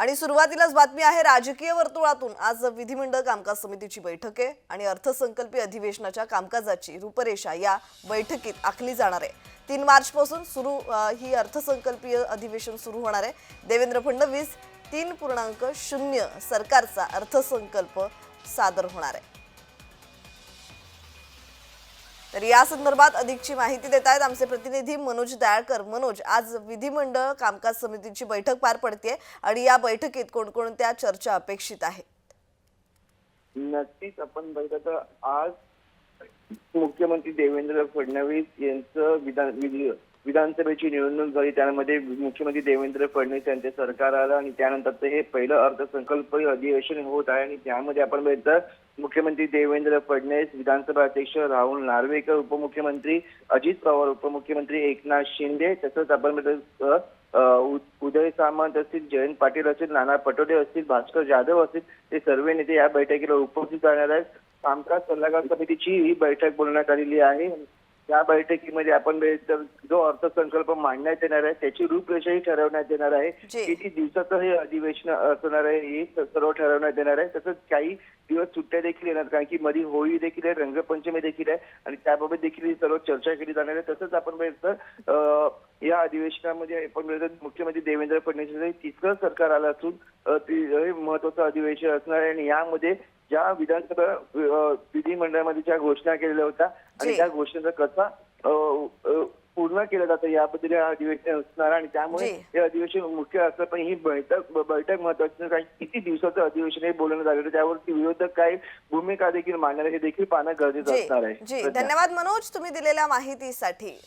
आणि सुरुवातीलाच बातमी आहे राजकीय वर्तुळातून. आज विधिमंडळ कामकाज समितीची बैठक आहे आणि अर्थसंकल्पीय अधिवेशनाच्या कामकाजाची रूपरेषा या बैठकीत आखली जाणार आहे. तीन मार्चपासून सुरू ही अर्थसंकल्पीय अधिवेशन सुरू होणार आहे. देवेंद्र फडणवीस तीन पूर्णांक शून्य सरकारचा अर्थसंकल्प सादर होणार आहे. तर या संदर्भात अधिकची माहिती देत आहेत आमचे प्रतिनिधी मनोज दयाळकर. मनोज आज विधिमंडळ कामकाज समितीची बैठक पार पडते आणि या बैठकीत कोणकोणत्या चर्चा अपेक्षित आहेत? नक्कीच आपण बघितलं तर आज मुख्यमंत्री देवेंद्र फडणवीस यांचं विधान विधी- विधानसभेची निवडणूक झाली. त्यामध्ये मुख्यमंत्री देवेंद्र फडणवीस यांचे सरकार आलं आणि त्यानंतर हे पहिलं अर्थसंकल्प अधिवेशन होत आहे आणि त्यामध्ये आपण बघितलं मुख्यमंत्री देवेंद्र फडणवीस विधानसभा अध्यक्ष राहुल नार्वेकर उपमुख्यमंत्री अजित पवार उपमुख्यमंत्री एकनाथ शिंदे तसंच आपण उदय सामंत असतील जयंत पाटील असतील नाना पटोले असतील भास्कर जाधव असतील ते सर्व नेते या बैठकीला उपस्थित राहणार आहेत. कामकाज सल्लागार समितीची ही बैठक बोलण्यात आलेली आहे. या बैठकीमध्ये आपण जो अर्थसंकल्प मांडण्यात येणार आहे त्याची रूपरेषाही ठरवण्यात येणार आहे. किती दिवसाचं हे अधिवेशन असणार आहे हे सर्व ठरवण्यात येणार आहे. तसंच काही दिवस सुट्ट्या देखील येणार कारण की मध्ये होळी देखील आहे रंगपंचमी देखील आहे आणि त्याबाबत देखील ही सर्व चर्चा केली जाणार आहे. तसंच आपण या अधिवेशनामध्ये आपण मुख्यमंत्री देवेंद्र फडणवीस हे तिसरं सरकार आलं असून हे महत्वाचं अधिवेशन असणार आहे आणि यामध्ये ज्या विधानसभा विधिमंडळामध्ये ज्या घोषणा केलेल्या होत्या आणि. त्या घोषणेचा कसा पूर्ण केलं जातं याबद्दल अधिवेशन असणार आणि त्यामुळे. हे अधिवेशन मुख्य असतं पण ही बैठक बैठक महत्वाची. कारण किती दिवसाचं अधिवेशन हे बोलणं आहे. त्यावरती विरोधक काय भूमिका देखील मांडणार हे देखील पाहणं गरजेचं असणार आहे. धन्यवाद मनोज तुम्ही दिलेल्या माहितीसाठी